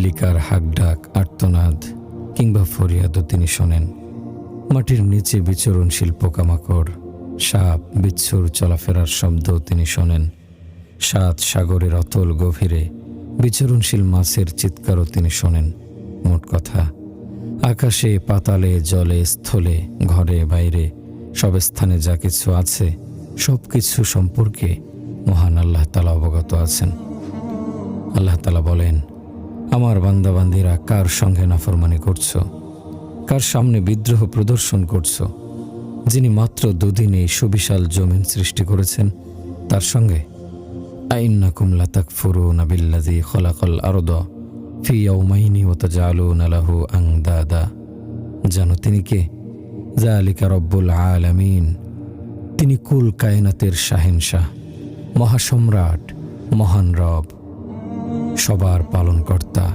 Liquor হাকডাক, আর্তনাদ কিংবা ফরিয়াদও তিনি শোনেন। মাটির নিচে বিচরণশীল পোকামাকড়, সাপ, বিচ্ছুর চলাফেরার শব্দও তিনি শোনেন। সাত সাগরের অতল গভীরে বিচরণশীল মাছের চিৎকারও তিনি শোনেন। মোট কথা, আকাশে, পাতালে, জলে, স্থলে, ঘরে, বাইরে, সব স্থানে যা কিছু আছে, সব কিছু সম্পর্কে মহান আল্লাহ তালা অবগত আছেন। আল্লাহ তালা বলেন আমার বান্দাবান্দিরা কার সঙ্গে নাফরমানি করছ? কার সামনে বিদ্রোহ প্রদর্শন করছ? যিনি মাত্র দুদিনে সুবিশাল জমিন সৃষ্টি করেছেন, তার সঙ্গে আইন্নাকুম লাতাকফুরুন বিল্লাযী খলাকাল আরদ ফি ইয়াউমাইনি ওয়া তাজআলুনা লাহু আনদাদা জানো তিনি কে? জালিকা রব্বুল আলামিন। তিনি কুল কায়নাতের শাহেনশাহ, মহাসম্রাট, মহান রব। সবার পালনকর্তা।